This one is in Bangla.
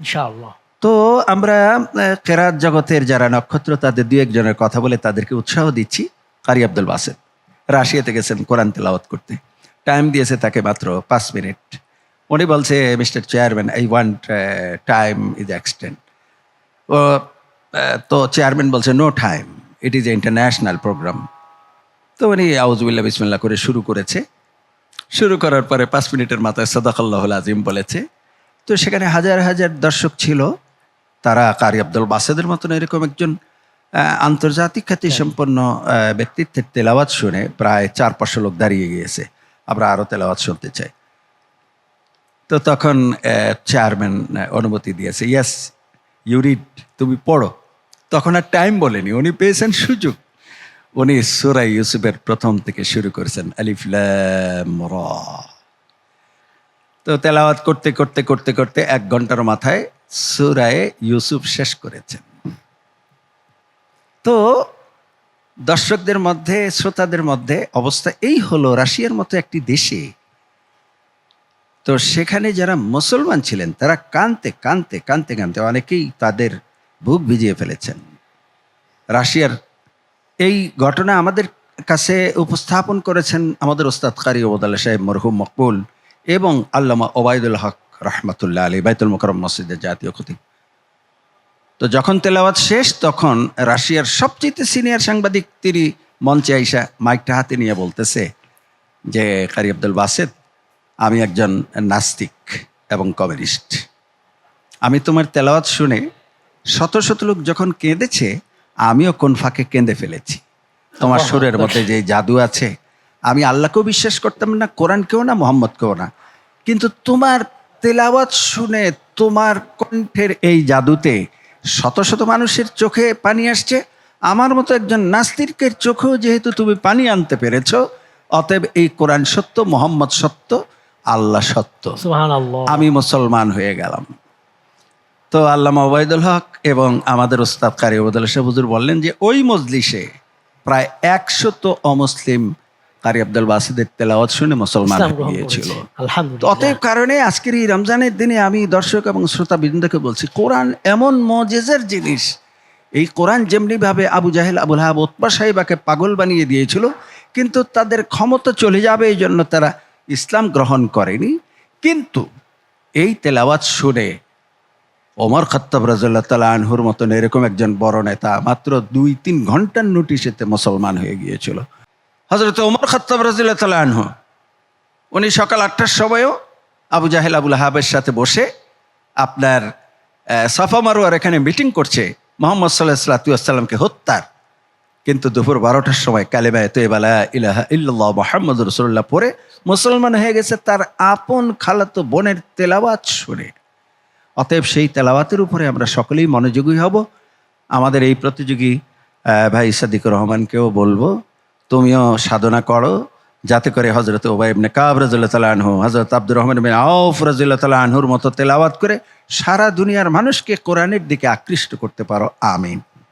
ইনশাআল্লাহ। তো আমরা কেরাত জগতের যারা নক্ষত্র, তাদের দু একজনের কথা বলে তাদেরকে উৎসাহ দিচ্ছি। কারি আব্দুল বাসেদ রাশিয়াতে গেছেন কোরআন তেলাওয়াত করতে। টাইম দিয়েছে তাকে মাত্র পাঁচ মিনিট। উনি বলছে, mister chairman I want time is extend ও তো চেয়ারম্যান বলছে no time it is a international program তো উনি আউজবিল্লা বিসমিল্লা করে শুরু করেছে। শুরু করার পরে পাঁচ মিনিটের মাথায় সদাকাল্লাহ আজিম বলেছে। তো সেখানে হাজার হাজার দর্শক ছিল। তারা কারি আব্দুল বাসেদের মতন এরকম একজন আন্তর্জাতিক খ্যাতি সম্পন্ন ব্যক্তিত্বের তেলাওয়াত শুনে প্রায় চার পাঁচশো লোক দাঁড়িয়ে গিয়েছে। আমরা আরও তেলাওয়াত শুনতে চাই। তো তখন চেয়ারম্যান অনুমতি দিয়েছে, ইয়াস, ইউরিড, তুমি পড়ো। তখন আর টাইম বলেনি, উনি পেয়েছেন সুযোগ। উনি সুরাই ইউসুফের প্রথম থেকে শুরু করেছেন, আলিফ লাম রা। তো তেলাওয়াত করতে করতে করতে করতে এক ঘণ্টার মাথায় সুরায় ইউসুফ শেষ করেছেন। তো দর্শকদের মধ্যে, শ্রোতাদের মধ্যে অবস্থা এই হলো রাশিয়ার মতো একটি দেশে। তো সেখানে যারা মুসলমান ছিলেন, তারা কানতে কানতে কানতে কানতে অনেকেই তাদের বুক ভিজিয়ে ফেলেছেন। রাশিয়ার এই ঘটনা আমাদের কাছে উপস্থাপন করেছেন আমাদের ওস্তাদ কারি সাহেব মরহুম মকবুল। এবং আল্লামা ওবায়দুল হক রহমতুল্লাহ আলী বাইতুল মোকরম মসজিদের জাতীয় ক্ষতি তো যখন তেলাওয়াত শেষ তখন রাশিয়ার সবচেয়ে সিনিয়র সাংবাদিক তিনি মঞ্চে আইসা মাইকটা হাতে নিয়ে বলতেছে যে কারি আব্দুল বাসেদ আমি একজন নাস্তিক এবং কমিউনিস্ট। আমি তোমার তেলাওয়াত শুনে শত শত লোক যখন কেঁদেছে আমিও কোন ফাঁকে কেঁদে ফেলেছি। তোমার সুরের মধ্যে যে জাদু আছে আমি আল্লাহকেও বিশ্বাস করতাম না কোরআনকেও না মোহাম্মদকেও না। কিন্তু তোমার তেলাওয়াত শুনে তোমার কণ্ঠের এই জাদুতে শত শত মানুষের চোখে পানি আসছে। আমার মতো একজন নাস্তিকের চোখেও যেহেতু তুমি পানি আনতে পেরেছ অতএব এই কোরআন সত্য মোহাম্মদ সত্য আল্লাহ সত্য। আমি মুসলমান হয়ে গেলাম। তো আল্লামা ওবায়দুল হক এবং আমাদের ওস্তাদ কারি ওবায়দুল সাহেব হুজুর বললেন যে ওই মজলিসে প্রায় একশত অমুসলিম কারি আব্দুল বাসিদের তেলাওয়াত শুনে মুসলমান গিয়েছিল। অতএব কারণে আজকের এই রমজানের দিনে আমি দর্শক এবং শ্রোতা বৃন্দকে বলছি কোরআন এমন মজেজের জিনিস এই কোরআন যেমনিভাবে আবু জাহেল আবুল হাব ওতবা সাহেবাকে পাগল বানিয়ে দিয়েছিল কিন্তু তাদের ক্ষমতা চলে যাবে এই জন্য তারা ইসলাম গ্রহণ করেনি। কিন্তু এই তেলাওয়াত শুনে ওমর খত্তাব রাজুল্লাহ তালা আনহুর মতন এরকম একজন বড় নেতা মাত্র দুই তিন ঘণ্টার নোটিশেতে মুসলমান হয়ে গিয়েছিল। হজরত ওমর খত্তাব রাজুল্লাহ তালা উনি সকাল আটটার সময়ও আবু জাহেল আবুল হাবের সাথে বসে আপনার সাফা মারোয়ার এখানে মিটিং করছে, মোহাম্মদ সাল্লাহ সাল্লাতুয়াসাল্লামকে হত্যার। কিন্তু দুপুর বারোটার সময় কালেমায় তৈবালা ইলাহা ইল্লাল্লাহ মোহাম্মদ রসুল্লাহ পরে মুসলমান হয়ে গেছে তার আপন খালাতো বোনের তেলাওয়াত শুনে। অতএব সেই তেলাওয়াতের উপরে আমরা সকলেই মনোযোগী হব। আমাদের এই প্রতিযোগী ভাই সাদিকুর রহমানকেও বলব তুমিও সাধনা করো, যাতে করে হজরত ওবাইবনে কাব রাজুল্লাহ আনহু হজরত আব্দুর রহমান বিন আউফ রাজুল্লাহ আনহুর মতো তেলাওয়াত করে সারা দুনিয়ার মানুষকে কোরআনের দিকে আকৃষ্ট করতে পারো। আমিন।